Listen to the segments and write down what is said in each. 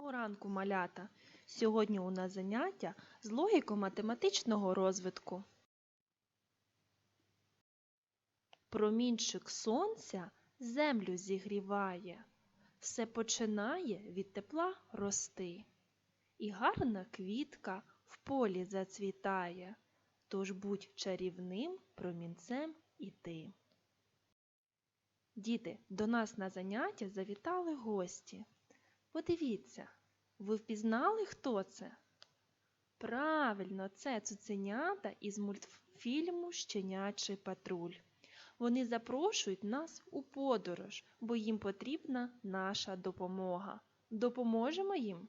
Доброго ранку, малята! Сьогодні у нас заняття з логіко-математичного розвитку. Промінчик сонця землю зігріває, все починає від тепла рости. І гарна квітка в полі зацвітає, тож будь чарівним промінцем і ти. Діти, до нас на заняття завітали гості. Подивіться, ви впізнали, хто це? Правильно, це цуценята із мультфільму Щенячий патруль. Вони запрошують нас у подорож, бо їм потрібна наша допомога. Допоможемо їм?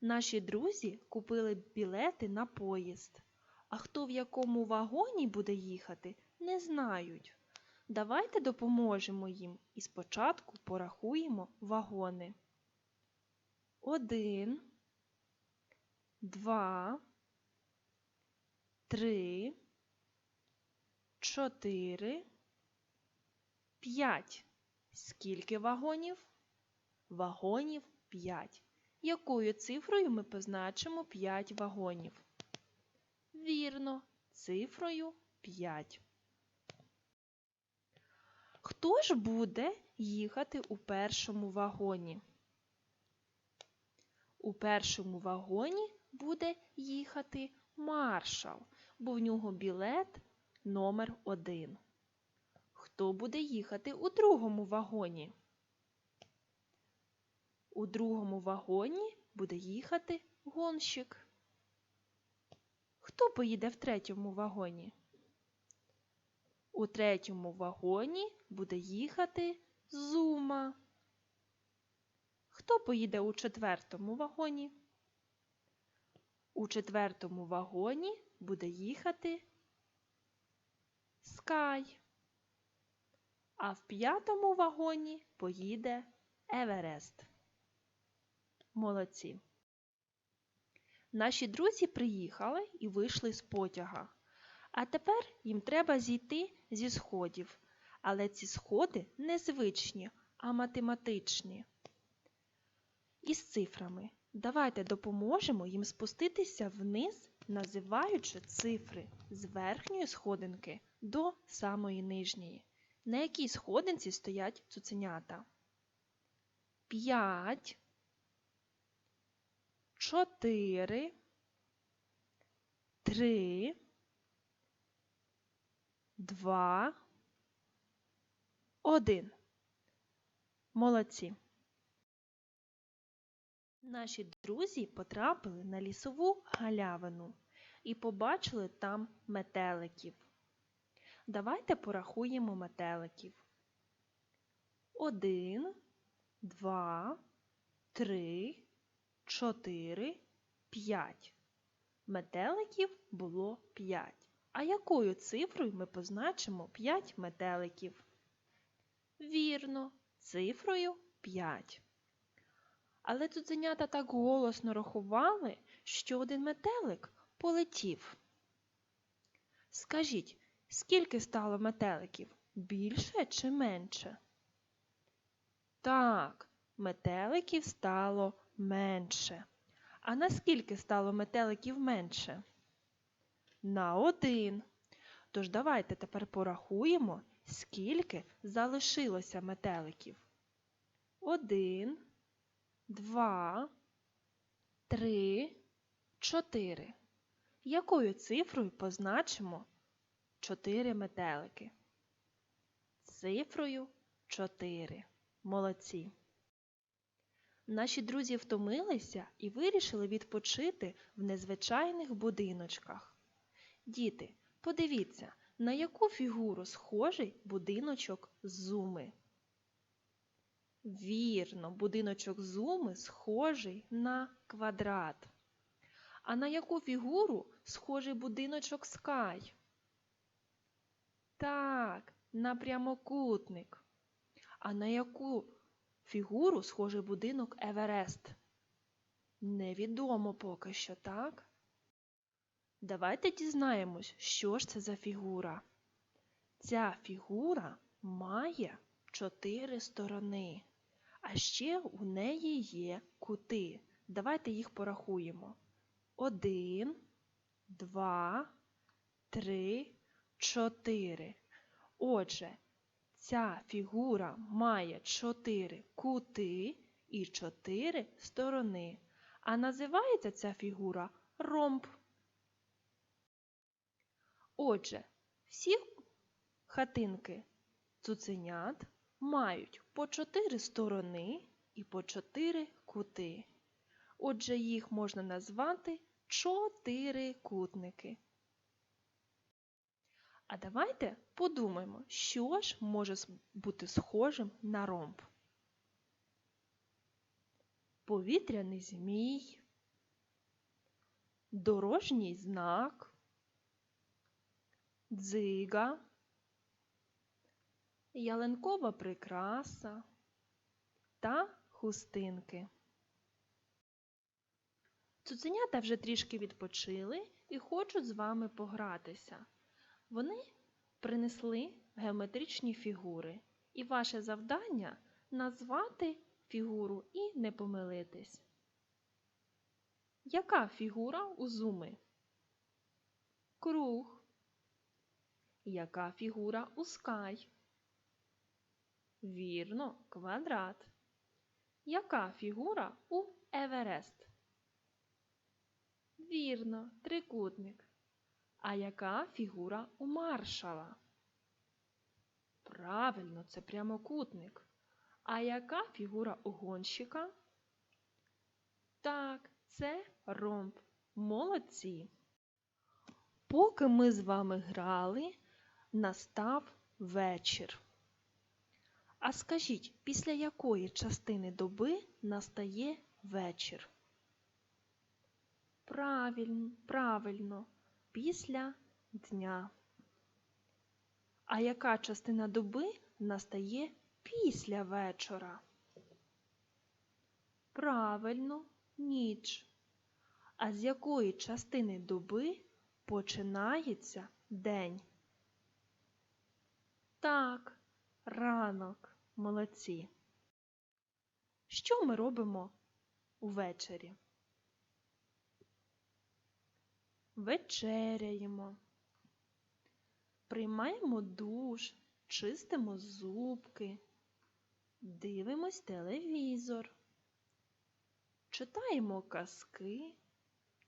Наші друзі купили білети на поїзд. А хто в якому вагоні буде їхати, не знають. Давайте допоможемо їм і спочатку порахуємо вагони. Один, два, три, чотири, п'ять. Скільки вагонів? Вагонів п'ять. Якою цифрою ми позначимо п'ять вагонів? Вірно, цифрою п'ять. Хто ж буде їхати у першому вагоні? У першому вагоні буде їхати маршал, бо в нього білет номер один. Хто буде їхати у другому вагоні? У другому вагоні буде їхати гонщик. Хто поїде в третьому вагоні? У третьому вагоні буде їхати зума. Хто поїде у четвертому вагоні? У четвертому вагоні буде їхати Скай. А в п'ятому вагоні поїде Еверест. Молодці. Наші друзі приїхали і вийшли з потяга. А тепер їм треба зійти зі сходів. Але ці сходи не звичні, а математичні. Із цифрами. Давайте допоможемо їм спуститися вниз, називаючи цифри з верхньої сходинки до самої нижньої. На якій сходинці стоять цуценята? П'ять, чотири, три, два, один. Молодці. Наші друзі потрапили на лісову галявину і побачили там метеликів. Давайте порахуємо метеликів. Один, два, три, чотири, п'ять. Метеликів було п'ять. А якою цифрою ми позначимо 5 метеликів? Вірно, цифрою 5. Але цуценята так голосно рахували, що один метелик полетів. Скажіть, скільки стало метеликів? Більше чи менше? Так, метеликів стало менше. А наскільки стало метеликів менше? На один. Тож давайте тепер порахуємо, скільки залишилося метеликів. Один, два, три, чотири. Якою цифрою позначимо чотири метелики? Цифрою чотири. Молодці. Наші друзі втомилися і вирішили відпочити в незвичайних будиночках. Діти, подивіться, на яку фігуру схожий будиночок зуми. Вірно, будиночок зуми схожий на квадрат. А на яку фігуру схожий будиночок скай? Так, на прямокутник. А на яку фігуру схожий будинок Еверест? Невідомо поки що, так? Давайте дізнаємось, що ж це за фігура. Ця фігура має чотири сторони. А ще у неї є кути. Давайте їх порахуємо. Один, два, три, чотири. Отже, ця фігура має чотири кути і чотири сторони. А називається ця фігура ромб. Отже, всі хатинки цуценят мають по чотири сторони і по чотири кути. Отже, їх можна назвати чотирикутники. А давайте подумаємо, що ж може бути схожим на ромб. Повітряний змій, дорожній знак, дзига, ялинкова прикраса та хустинки. Цуценята вже трішки відпочили і хочуть з вами погратися. Вони принесли геометричні фігури, і ваше завдання назвати фігуру і не помилитись. Яка фігура у зуми? Круг. Яка фігура у скай? Вірно, квадрат. Яка фігура у Еверест? Вірно, трикутник. А яка фігура у маршала? Правильно, це прямокутник. А яка фігура у гонщика? Так, це ромб. Молодці. Поки ми з вами грали, настав вечір. А скажіть, після якої частини доби настає вечір? Правильно, правильно, після дня. А яка частина доби настає після вечора? Правильно, ніч. А з якої частини доби починається день? Так, ранок. Молодці. Що ми робимо увечері? Вечеряємо, приймаємо душ, чистимо зубки, дивимось телевізор, читаємо казки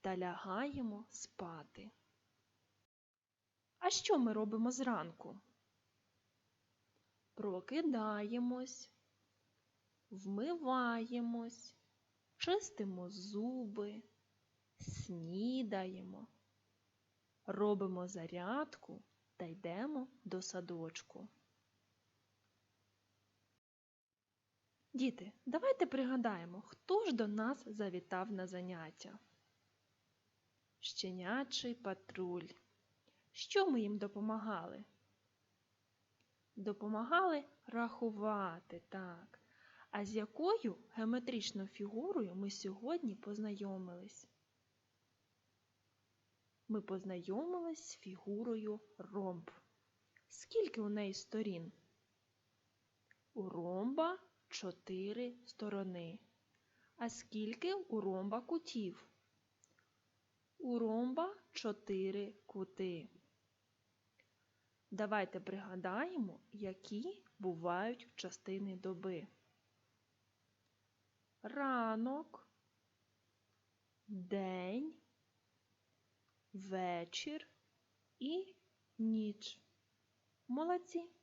та лягаємо спати. А що ми робимо зранку? Прокидаємось, вмиваємось, чистимо зуби, снідаємо, робимо зарядку та йдемо до садочку. Діти, давайте пригадаємо, хто ж до нас завітав на заняття. Щенячий патруль. Що ми їм допомагали? Допомагали рахувати, так. А з якою геометричною фігурою ми сьогодні познайомились? Ми познайомились з фігурою ромб. Скільки у неї сторін? У ромба чотири сторони. А скільки у ромба кутів? У ромба чотири кути. Давайте пригадаємо, які бувають частини доби. Ранок, день, вечір і ніч. Молодці!